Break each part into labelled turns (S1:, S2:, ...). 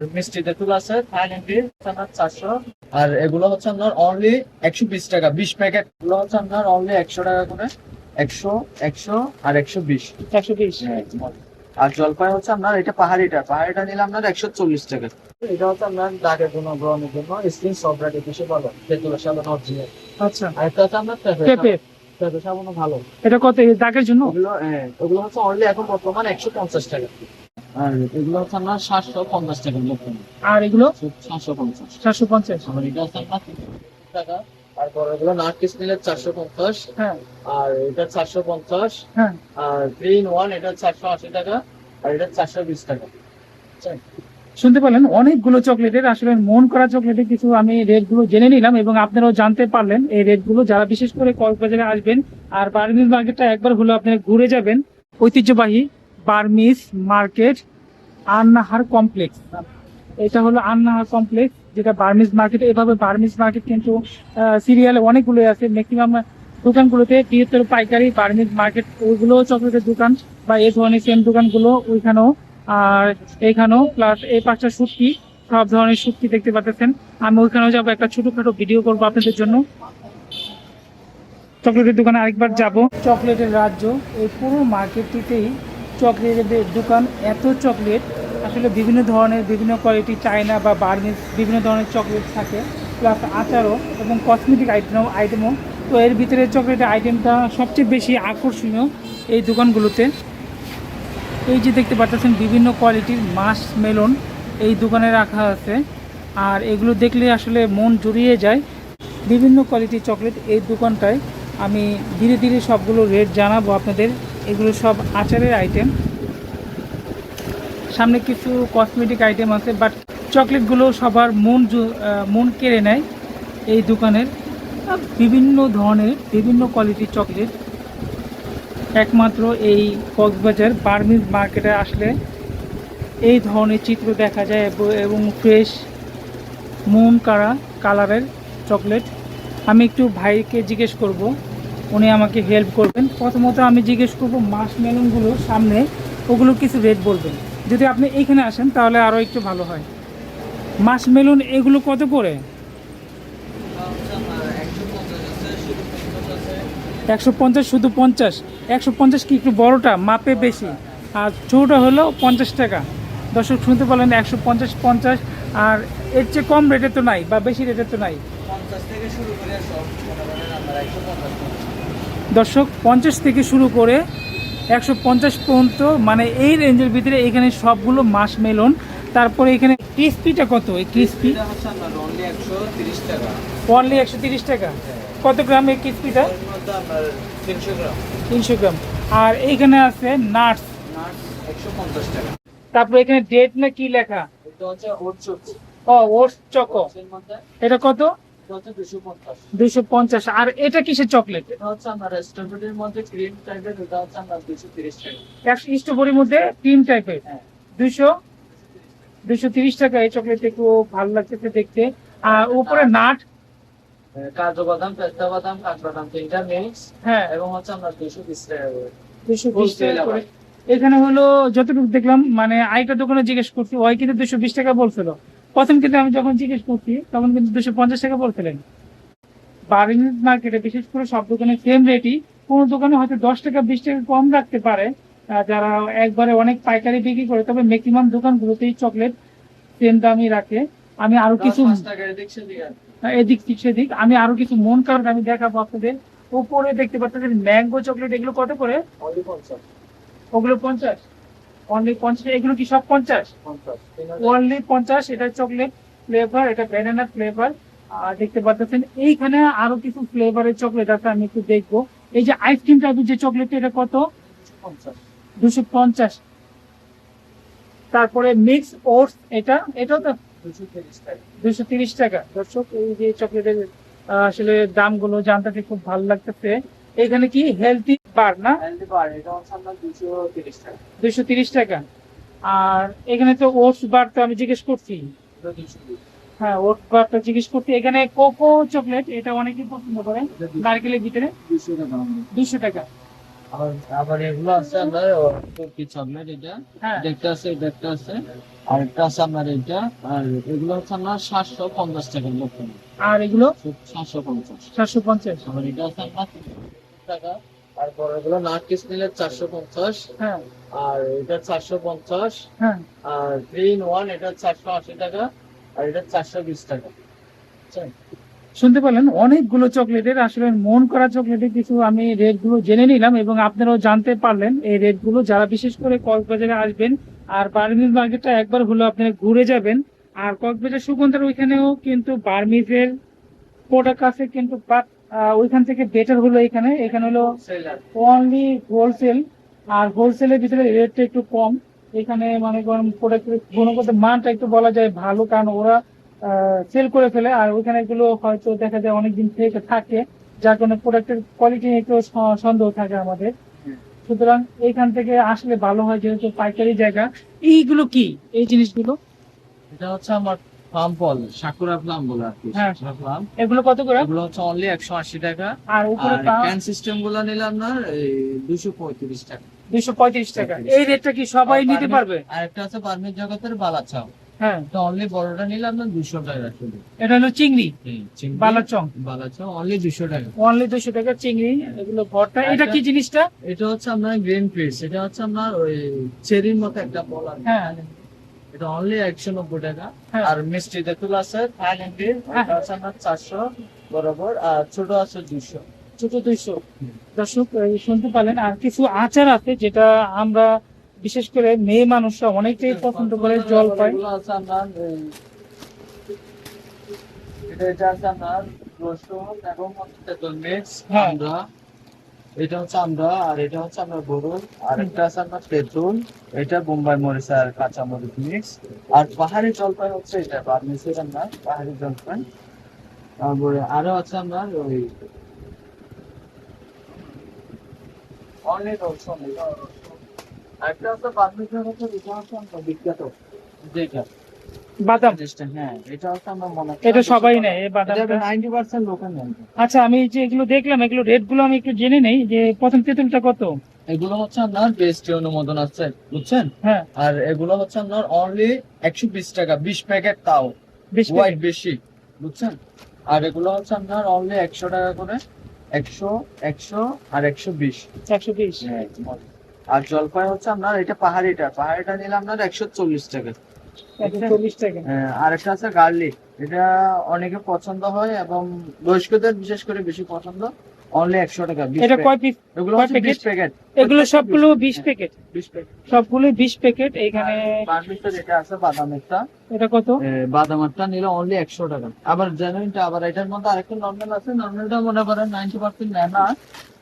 S1: মিষ্টি তেঁতুল আছে থাইল্যান্ডি আপনার চারশো। আর এগুলো হচ্ছে আপনার অনলি একশো বিশ টাকা। বিশ প্যাকেট এগুলো হচ্ছে আপনার অনলি একশো টাকা করে। একশো একশো আর একশো বিশ।
S2: একশো বিশ।
S1: আর জলপাই হচ্ছে আপনার এটা পাহাড়িটা। পাহাড়িটা নিলে আপনার একশো চল্লিশ টাকা। এটা হচ্ছে আপনার দাগের জন্য গ্রহণের জন্য। স্কিন সফট রাখে বেশি ভালো তেঁতুলের সাবান অরিজিনাল
S2: আচ্ছা।
S1: আর এটা হচ্ছে আপনার পেঁপে।
S2: পেঁপে।
S1: পেঁপে সাবানও ভালো।
S2: এটা কত? দাগের জন্য?
S1: ওগুলো হ্যাঁ ওগুলো হচ্ছে অনলি এখন বর্তমান একশো পঞ্চাশ টাকা। আর এগুলো হচ্ছে আপনার সাতশো পঞ্চাশ টাকা বর্তমান
S2: আর এগুলো?
S1: সাতশো পঞ্চাশ।
S2: চারশো পঞ্চাশ।
S1: আমার এটা হচ্ছে আপনার টাকা। তারপর এগুলো নাটকিস নিলে চারশো পঞ্চাশ।
S2: হ্যাঁ।
S1: আর এটা চারশো পঞ্চাশ।
S2: হ্যাঁ।
S1: আর থ্রি ইন ওয়ান এটা চারশো আশি টাকা। আর এটা চারশো বিশ টাকা।
S2: শুনতে পারলেন অনেকগুলো চকলেটের আসলে মন করা চকলেটের কিছু আমি রেটগুলো জেনে নিলাম এবং আপনারাও জানতে পারলেন এই রেটগুলো যারা বিশেষ করে কক্সবাজারে আসবেন আর বার্মিজ মার্কেটটা একবার হলো আপনারা ঘুরে যাবেন। ঐতিহ্যবাহী বার্মিজ মার্কেট আন্নাহার কমপ্লেক্স এটা হলো আন্নাহার কমপ্লেক্স যেটা বার্মিজ মার্কেট এভাবে বার্মিজ মার্কেট কিন্তু সিরিয়ালে অনেকগুলো আছে। ম্যাক্সিমাম দোকানগুলোতে বৃহত্তর পাইকারি বার্মিজ মার্কেট ওইগুলো চকলেটের দোকান বা এই ধরনের সেম দোকানগুলো ওইখানেও। আর এখানেও প্লাস এই পাঁচটা শুটকি সব ধরনের সুটকি দেখতে পাচ্ছেন। আমি ওইখানেও যাব, একটা ছোটখাটো ভিডিও করব আপনাদের জন্য। চকলেটের দোকানে আরেকবার যাব। চকলেটের রাজ্য, এই পুরো মার্কেটটিতেই চকলেটের দোকান, এত চকলেট। আসলে বিভিন্ন ধরনের, বিভিন্ন কোয়ালিটি চায়না বা বার্মিজ, বিভিন্ন ধরনের চকলেট থাকে প্লাস আচারও এবং কসমেটিক আইটেম আইটেমও তো এর ভিতরে চকলেটের আইটেমটা সবচেয়ে বেশি আকর্ষণীয় এই দোকানগুলোতে। এই যে দেখতে পাচ্ছেন, বিভিন্ন কোয়ালিটির মাস মেলন এই দোকানে রাখা আছে। আর এগুলো দেখলে আসলে মন জুড়িয়ে যায়। বিভিন্ন কোয়ালিটির চকলেট এই দোকানটায় আমি ধীরে ধীরে সবগুলো রেট জানাব আপনাদের। এগুলো সব আচারের আইটেম সামনে কিছু কসমেটিক আইটেম আছে বাট চকলেটগুলো সবার মন মন কেড়ে নেয় এই দোকানের। বিভিন্ন ধরনের, বিভিন্ন কোয়ালিটির চকলেট একমাত্র এই কক্সবাজার বার্মিজ মার্কেটে আসলে এই ধরনের চিত্র দেখা যায়, এবং ফ্রেশ মন কারা কালারের চকলেট আমি একটু ভাইকে জিজ্ঞেস করব উনি আমাকে হেল্প করবেন। প্রথমত আমি জিজ্ঞেস করব মাস মেলনগুলো সামনে, ওগুলো কিছু রেট বলবেন। যদি আপনি এইখানে আসেন, তাহলে আরও একটু ভালো হয়। মাস মেলন এগুলো কত করে? একশো পঞ্চাশ শুধু পঞ্চাশ। একশো পঞ্চাশ কি একটু বড়টা? মাপে বেশি। আর ছোটোটা হলো পঞ্চাশ টাকা। দর্শক, শুনতে পারলেন একশো পঞ্চাশ পঞ্চাশ। আর এর চেয়ে কম রেটে তো নাই, বা বেশি রেটে তো নাই।
S1: পঞ্চাশ থেকে শুরু করে
S2: দর্শক পঞ্চাশ থেকে শুরু করে একশো পঞ্চাশ পর্যন্ত মানে এই রেঞ্জের ভিতরে এখানে সবগুলো মাস মেলন তারপরে এখানে ক্রিস্পিটা কত? এই ক্রিস্পি
S1: অনলি একশো তিরিশ টাকা।
S2: কত গ্রাম এই ক্রিস্পিটা
S1: তিনশো গ্রাম।
S2: আর এইখানে আছে নাটস তারপরে এখানে ডেট না কি লেখা? ও ওটস চকো। এটা কত? দুইশো পঞ্চাশ। আর এটা কিসের চকলেট?
S1: স্ট্রবেরির মধ্যে ক্রিম টাইপের হ্যাঁ।
S2: দুইশো দুইশো তিরিশ টাকা এই চকলেট একটু ভালো লাগতেছে দেখতে। আর উপরে নাট?
S1: কাজু বাদাম পেস্তা বাদাম কাঠবাদাম তিনটা মিক্স
S2: হ্যাঁ।
S1: এবং হচ্ছে আপনার দুশো বিশ টাকা
S2: দুইশো বিশ টাকা করে। এখানে হলো যতটুকু দেখলাম মানে আরেকটা দোকানে জিজ্ঞেস করছি ওই কিন্তু দুশো বিশ টাকা বলছিল। প্রথম কিন্তু আমি যখন জিজ্ঞেস করছি তখন কিন্তু দুশো পঞ্চাশ টাকা বলছিলেন। বার্মিজ মার্কেটে বিশেষ করে সব দোকানে সেম রেটই কোন দোকানে হয়তো দশ টাকা বিশ টাকা কম রাখতে পারে যারা একবারে অনেক পাইকারি বিক্রি করে তবে ম্যাক্সিমাম দোকানগুলোতেই চকলেট সেম দামই রাখে। আমি আরও কিছু
S1: দশ এদিক সেদিক আর
S2: এদিক ঠিক সেদিক। আমি আরও কিছু মন কারণ আমি দেখাবো আপনাদের। উপরে দেখতে পাচ্ছেন ম্যাঙ্গো চকলেট এগুলো কত করে? ওগুলো পঞ্চাশ? অনলি পঞ্চাশ এগুলো কি সব পঞ্চাশ?
S1: পঞ্চাশ তিন হাজার।
S2: অনলি পঞ্চাশ এটা চকলেট ফ্লেভার এটা ব্যানানা ফ্লেভার আর দেখতে পাচ্ছেন এইখানে আরও কিছু ফ্লেভারের চকলেট আছে আমি একটু দেখব। এই যে আইসক্রিম টাইপের যে চকলেট এটা কত? দুশো পঞ্চাশ। তারপরে মিক্স ওটস এটা? এটাও তো
S1: দুশো তিরিশ টাকা।
S2: দর্শক এই যে চকলেটের আসলে দামগুলো জানতে খুব ভালো লাগতেছে। এখানে কি হেলথি বার না?
S1: দুশো তিরিশ টাকা।
S2: আর এখানে তো ওটস বার তো আমি জিজ্ঞেস করছি। হ্যাঁ ওটস বারটা জিজ্ঞেস করছি। এখানে কোকো চকলেট এটা অনেকেই পছন্দ করে। নারকেলের ভিতরে?
S1: দুশো টাকা। আবার আবার এগুলো আছে আপনার তুর্কি চকলেট এটা।
S2: হ্যাঁ।
S1: দেখতে আছে এটা একটা আছে। আর একটা আছে আপনার আর এগুলো হচ্ছে আপনার সাতশো পঞ্চাশ টাকা বর্তমানে।
S2: আর এগুলো?
S1: সাতশো পঞ্চাশ।
S2: চারশো পঞ্চাশ।
S1: আমার এটা আছে আপনার টাকা। তারপর এগুলো নাটকিস নিলে চারশো পঞ্চাশ
S2: হ্যাঁ।
S1: আর এটা চারশো পঞ্চাশ
S2: হ্যাঁ।
S1: আর থ্রি ইন ওয়ান এটা চারশো আশি টাকা আর এটা চারশো বিশ টাকা।
S2: শুনতে পারলেন অনেকগুলো চকলেটের আসলে মন করা চকলেটের কিছু আমি রেটগুলো জেনে নিলাম এবং আপনারাও জানতে পারলেন এই রেটগুলো যারা বিশেষ করে কক্সবাজারে আসবেন আর বার্মিজ মার্কেটটা একবার হলো আপনারা ঘুরে যাবেন। আর কক্সবাজার সুগন্ধার ওইখানেও কিন্তু বার্মিজের প্রোডাক্ট আছে কিন্তু ওইখান থেকে বেটার হলো এখানে। এখানে হলো। অনলি হোলসেল আর হোলসেলের ভিতরে রেটটা একটু কম। এখানে মানে প্রোডাক্টের গুণগত মানটা একটু বলা যায় ভালো, কারণ ওরা সেল করে ফেলে, আর ওইখানে গুলো হয়তো দেখা যায় অনেকদিন থেকে থাকে, যার কারণে প্রোডাক্টের কোয়ালিটি একটু সন্দেহ থাকে আমাদের। সুতরাং এইখান থেকে আসলে ভালো হয় যেহেতু পাইকারি জায়গা। এইগুলো কি? এই জিনিসগুলো?
S1: এটা হচ্ছে আমার প্লাম ফল সাকুরা প্লাম বলে আর কি
S2: হ্যাঁ।
S1: প্লাম
S2: এগুলো কত করে?
S1: এগুলো হচ্ছে অনলি একশো আশি টাকা।
S2: আর উপরে
S1: ক্যান সিস্টেমগুলো নিলে আপনার দুশো পঁয়ত্রিশ টাকা।
S2: দুইশো পঁয়ত্রিশ টাকা। এই রেটটা কি সবাই নিতে পারবে?
S1: আর একটা আছে বার্মির জগতের বালাচাও
S2: হ্যাঁ।
S1: অনলি বড়টা নিলে আপনার দুশো টাকা
S2: এটা হলো চিংড়ি। বালাচং।
S1: অনলি দুশো টাকা।
S2: অনলি দুশো টাকা চিংড়ি এগুলো এটা কি জিনিসটা?
S1: এটা হচ্ছে আপনার গ্রিন পিস এটা হচ্ছে আপনার ওই চেরির মতো একটা আর
S2: হ্যাঁ
S1: এটা অনলি একশো নব্বই টাকা
S2: হ্যাঁ।
S1: আর মিষ্টি তেঁতুল আছে
S2: হ্যাঁ।
S1: হচ্ছে আপনার চারশো বরাবর আর ছোট আছে দুশো
S2: ছোট দুইশো দর্শক শুনতে পারলেন আর কিছু আচার আছে যেটা আমরা বিশেষ করে মেয়ে মানুষরা অনেকটাই পছন্দ করে জল
S1: আছে এটা আছে আপনার রসুন এবং তেঁতুল মিক্স
S2: হ্যাঁ।
S1: আমরা এটা হচ্ছে আমরা, আর এটা হচ্ছে আপনার গরুর, আর একটা আছে আপনার তেঁতুল এটা বোম্বাই মরিচ আর কাঁচা মরিচ মিক্স। আর পাহাড়ি জলপাই হচ্ছে এটা বার্মিসের আপনার পাহাড়ি জলপাই। তারপরে আরও আছে আপনার ওই অনেক হচ্ছে এটা হচ্ছে বিখ্যাত, যেটা।
S2: বাদাম।
S1: হ্যাঁ এটা হচ্ছে আমার মনে
S2: এটা সবাই নেয় এই বাদামটা।
S1: নাইনটি পার্সেন্ট লোকের নেয়।
S2: আচ্ছা আমি যে এগুলো দেখলাম এগুলো রেটগুলো আমি একটু জেনে নেই যে প্রথম তেঁতুলটা কত?
S1: এগুলো হচ্ছে আপনার বেস্ট অনুমোদন আছে বুঝছেন?
S2: হ্যাঁ।
S1: আর এগুলো হচ্ছে আপনার অনলি একশো বিশ টাকা বিশ প্যাকেট তাও
S2: বিশ
S1: বুঝছেন? আর এগুলো হচ্ছে আপনার অনলি একশো টাকা করে আর বিশ। আর জলপাই হচ্ছে আপনার এটা পাহাড়িটা পাহাড়িটা নিলে আপনার একশো চল্লিশ টাকা।
S2: টাকা।
S1: হ্যাঁ, আর একটা আছে গার্লিক। এটা অনেকে পছন্দ হয় এবং বয়স্কদের বিশেষ করে বেশি পছন্দ। অনলি একশো টাকা 20
S2: এটা। কয় পিস
S1: এগুলো
S2: কয়
S1: হচ্ছে বিশ
S2: প্যাকেট?
S1: প্যাকেট
S2: এগুলো সবগুলো বিশ প্যাকেট
S1: বিশ প্যাকেট
S2: সবগুলো বিশ প্যাকেট এখানে
S1: যেটা আছে বাদামেরটা
S2: এটা কত?
S1: বাদামেরটা নিলে অনলি একশো টাকা। আবার জেনুইনটা আবার এটার মধ্যে আরেকটা নর্মাল আছে। নর্মালটা মনে করেন নাইনটি পার্সেন্ট নেয় না।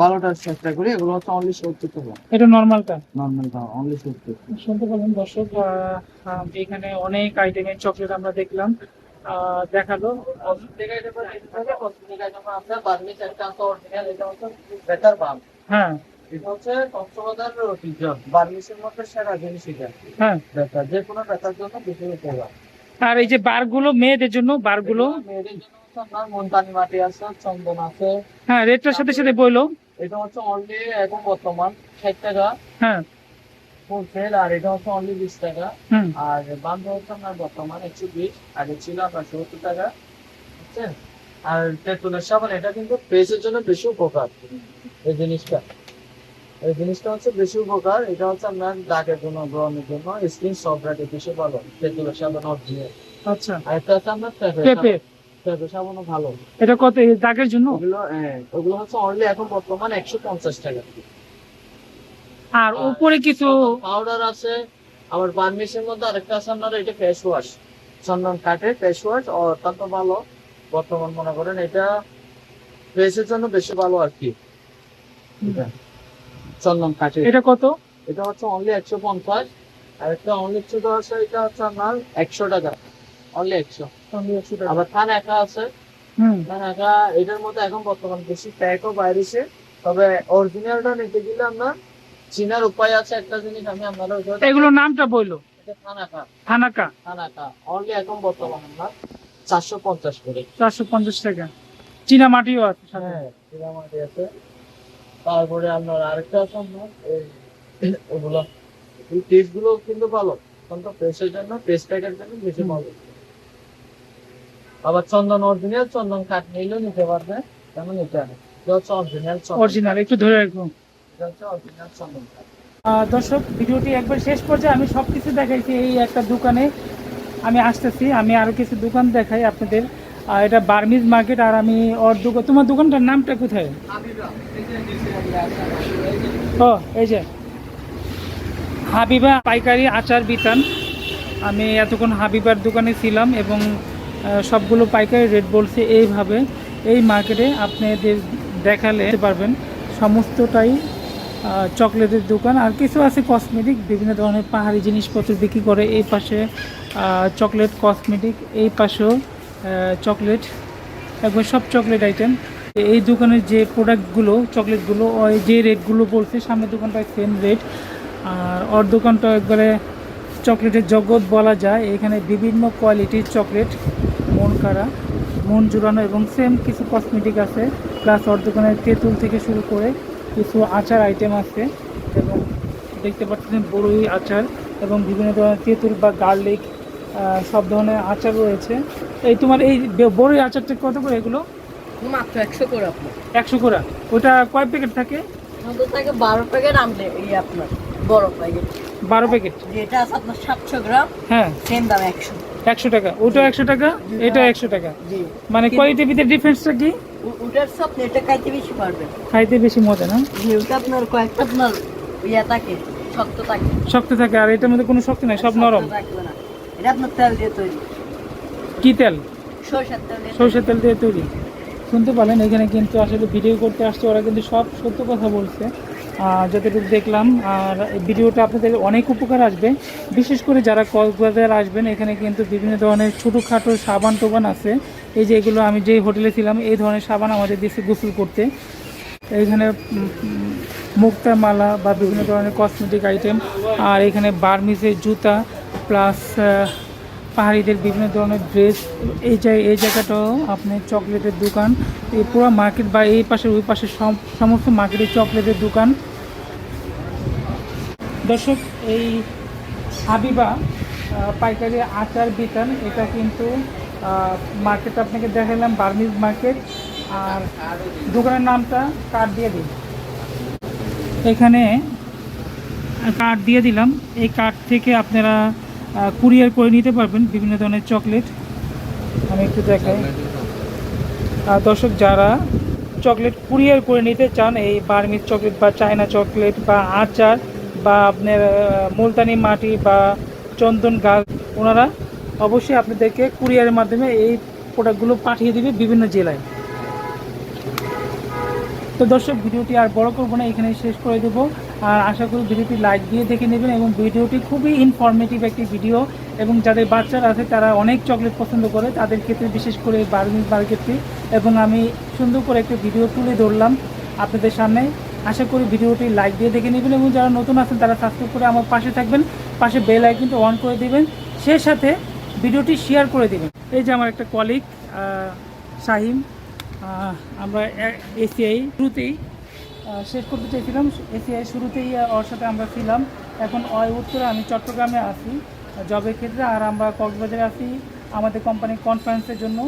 S1: ভালোটার চেষ্টা করি এগুলো হচ্ছে অনলি সত্তর টাকা।
S2: এটা নর্মালটা
S1: নর্মালটা অনলি সত্তর।
S2: শুনতে পারলেন দর্শক এখানে অনেক আইটেমের চকলেট আমরা দেখলাম। দেখাল। হ্যাঁ।
S1: এটা হচ্ছে কক্সবাজার ঐতিহ্য বার্মিসের মধ্যে সেরা জিনিস এটা।
S2: হ্যাঁ।
S1: বেতার যে কোনো বেতার জন্য
S2: আর এই যে বারগুলো মেয়েদের জন্য বারগুলো?
S1: মেয়েদের জন্য আপনার মুলতানি মাটি আছে চন্দন আছে।
S2: হ্যাঁ রেটটার সাথে সাথে বইলো।
S1: এটা হচ্ছে অনলি এখন বর্তমান ষাট টাকা।
S2: হ্যাঁ।
S1: হোলসেল আর এটা হচ্ছে অনলি বিশ টাকা। আর বান্ধব হচ্ছে আপনার বর্তমান একশো বিশ আগে ছিল আপনার সত্তর টাকা। বুঝছেন আর তেঁতুলের সাবান এটা কিন্তু ফেসের জন্য বেশি উপকার এই জিনিসটা। এই জিনিসটা হচ্ছে বেশি উপকার এটা হচ্ছে আপনার দাগের জন্য জন্য স্কিন সফট রাখে বেশি ভালো। তেঁতুলের সাবান অরিজিনাল
S2: আচ্ছা।
S1: আর একটা হচ্ছে আপনার পেঁপে
S2: পেঁপে
S1: সাবানও ভালো।
S2: এটা কত দাগের জন্য?
S1: ওগুলো হ্যাঁ ওগুলো হচ্ছে অনলি এখন বর্তমান একশো পঞ্চাশ টাকা।
S2: আর উপরে কিছু
S1: পাউডার আছে আবার বার্মিসের মধ্যে আরেকটা আছে আপনার এটা ফেস ওয়াশ চন্দন কাঠের ফেস ওয়াশ অত্যন্ত ভালো। বর্তমান মনে করেন এটা ফেসের জন্য বেশি ভালো আর কি। চন্দন কাঠের।
S2: এটা কত?
S1: এটা হচ্ছে অনলি একশো পঞ্চাশ আর একটা অনলি ছোট আছে এটা হচ্ছে আপনার একশো টাকা। অনলি একশো। আবার থান একা আছে।
S2: হুম।
S1: থান একা এটার মধ্যে এখন বর্তমান বেশি প্যাকও বাইরেছে তবে অরিজিনালটা নিতে গেলে আপনার চিনার উপায় আছে একটা জিনিস আমি আপনারা
S2: এগুলোর নামটা বইলো।
S1: এটা থান একা
S2: থানাকা?
S1: থানাকা অনলি এখন বর্তমান আমরা চারশো পঞ্চাশ করে।
S2: চারশো পঞ্চাশ টাকা। চীনা মাটিও আছে।
S1: হ্যাঁ চিনামাটি আছে। তারপরে আপনার আরেকটা আছে আপনার ওগুলো। এই টিপগুলো কিন্তু ভালো। অত্যন্ত ফ্রেশের জন্য ফ্রেশ প্যাকের জন্য বেশি পাবে। আবার চন্দন অরিজিনাল চন্দন কাঠ নিলেও নিতে পারবে। তেমন হচ্ছে অরিজিনাল
S2: অরিজিনাল একটু ধরে রাখব দর্শক, ভিডিওটি একবার শেষ পর্যায়ে আমি সব কিছু দেখাইছি এই একটা দোকানে। আমি আসতেছি, আমি আরও কিছু দোকান দেখাই আপনাদের। এটা বার্মিজ মার্কেট, আর আমি ওর দোকান তোমার দোকানটার নামটা কোথায়? ও, এই যে। হাবিবা পাইকারি আচার বিতান। আমি এতক্ষণ হাবিবার দোকানে ছিলাম এবং সবগুলো পাইকারি রেট বলছে এইভাবে। এই মার্কেটে আপনাদের দেখালে পারবেন, সমস্তটাই চকলেটের দোকান আর কিছু আছে কসমেটিক বিভিন্ন ধরনের পাহাড়ি জিনিসপত্র বিক্রি করে এই পাশে চকলেট কসমেটিক এই পাশেও চকলেট একবার সব চকলেট আইটেম এই দোকানের যে প্রোডাক্টগুলো চকলেটগুলো ওই যে রেটগুলো বলছে, সামনের দোকানটায় সেম রেট আর ওর দোকানটা একবারে চকলেটের জগৎ বলা যায়। এখানে বিভিন্ন কোয়ালিটির চকলেট মন কাড়া মন জুড়ানো এবং সেম কিছু কসমেটিক আছে। প্লাস ওর দোকানের তেঁতুল থেকে শুরু করে কিছু আচার আইটেম আছে এবং দেখতে পাচ্ছেন বড়ই আচার এবং বিভিন্ন ধরনের তেঁতুল বা গার্লিক সব ধরনের আচার রয়েছে। এই তোমার এই বড়ই আচারটা কত করে এগুলো?
S3: মাত্র একশো করে আপনার।
S2: একশো করে। ওটা কয় প্যাকেট থাকে?
S3: থাকে বারো প্যাকেট আমলে এই আপনার বড় প্যাকেট
S2: বারো প্যাকেট
S3: যেটা আছে আপনার সাতশো গ্রাম
S2: হ্যাঁ।
S3: সেম দাম একশো।
S2: একশো টাকা। ওটা একশো টাকা এটা একশো টাকা।
S3: জি।
S2: মানে কোয়ালিটির ভিতরে ডিফারেন্সটা কি?
S3: ওটার সব এটা খাইতে বেশি পারবেন
S2: খাইতে বেশি মজা না?
S3: ওটা আপনার কয়েকটা আপনার ইয়া থাকে শক্ত থাকে।
S2: শক্ত থাকে আর এটার মধ্যে কোনো শক্তি নাই সব নরম।
S3: থাকবে না। এটা আপনার তেল দিয়ে তৈরি।
S2: কি তেল?
S3: সরষের তেল দিয়ে
S2: সরষের তেল দিয়ে তৈরি। শুনতে পারলেন এখানে কিন্তু আসলে ভিডিও করতে আসছে ওরা কিন্তু সব সত্য কথা বলছে। যতটুকু দেখলাম আর ভিডিওটা আপনাদের অনেক উপকার আসবে। বিশেষ করে যারা কক্সবাজার আসবেন এখানে কিন্তু বিভিন্ন ধরনের ছোটোখাটো সাবান টোবান আছে। এই যে এগুলো আমি যেই হোটেলে ছিলাম, এই ধরনের সাবান আমাদের দেশে গোসল করতে। এইখানে মুক্তার মালা বা বিভিন্ন ধরনের কসমেটিক আইটেম আর এখানে বার্মিজের জুতা প্লাস পাহাড়িদের বিভিন্ন ধরনের ড্রেস এই জায়গায় এই জায়গাটাও আপনার চকলেটের দোকান। এই পুরো মার্কেট বা এই পাশে ওই পাশে সম- সমস্ত মার্কেটে চকলেটের দোকান। দর্শক, এই হাবিবা পাইকারি আচার বিতান, এটা কিন্তু মার্কেট আপনাকে দেখালাম বার্মিজ মার্কেট আর দোকানের নামটা কার্ড দিয়ে দিন। এখানে কার্ড দিয়ে দিলাম। এই কার্ড থেকে আপনারা কুরিয়ার করে নিতে পারবেন বিভিন্ন ধরনের চকলেট আমি একটু দেখাই। দর্শক, যারা চকলেট কুরিয়ার করে নিতে চান, এই বার্মিজ চকলেট বা চায়না চকলেট বা আচার বা আপনার মুলতানি মাটি বা চন্দন গাছ, ওনারা অবশ্যই আপনাদেরকে কুরিয়ারের মাধ্যমে এই প্রোডাক্টগুলো পাঠিয়ে দিবে বিভিন্ন জেলায়। তো দর্শক, ভিডিওটি আর বড় করব না এখানে শেষ করে দেবো। আর আশা করি ভিডিওটি লাইক দিয়ে দেখে নেবেন এবং ভিডিওটি খুবই ইনফরমেটিভ একটি ভিডিও এবং যাদের বাচ্চারা আছে, তারা অনেক চকলেট পছন্দ করে, তাদের ক্ষেত্রে বিশেষ করে বার্মিজ মার্কেটটি এবং আমি সুন্দর করে একটি ভিডিও তুলে ধরলাম আপনাদের সামনে। আশা করি ভিডিওটি লাইক দিয়ে দেখে নেবেন এবং যারা নতুন আছেন, তারা সাবস্ক্রাইব করে আমার পাশে থাকবেন। পাশে বেল আইকনটা অন করে দেবেন। সেই সাথে ভিডিওটি শেয়ার করে দেবেন। এই যে আমার একটা কলিগ শাহিম আমরা এসিআই শুরুতেই শেষ করতে চাইছিলাম এসিআই শুরুতেই ওর সাথে আমরা ছিলাম। এখন অয় উত্তরে আমি চট্টগ্রামে আসি জবের ক্ষেত্রে আর আমরা কক্সবাজারে আসি আমাদের কোম্পানির কনফারেন্সের জন্য।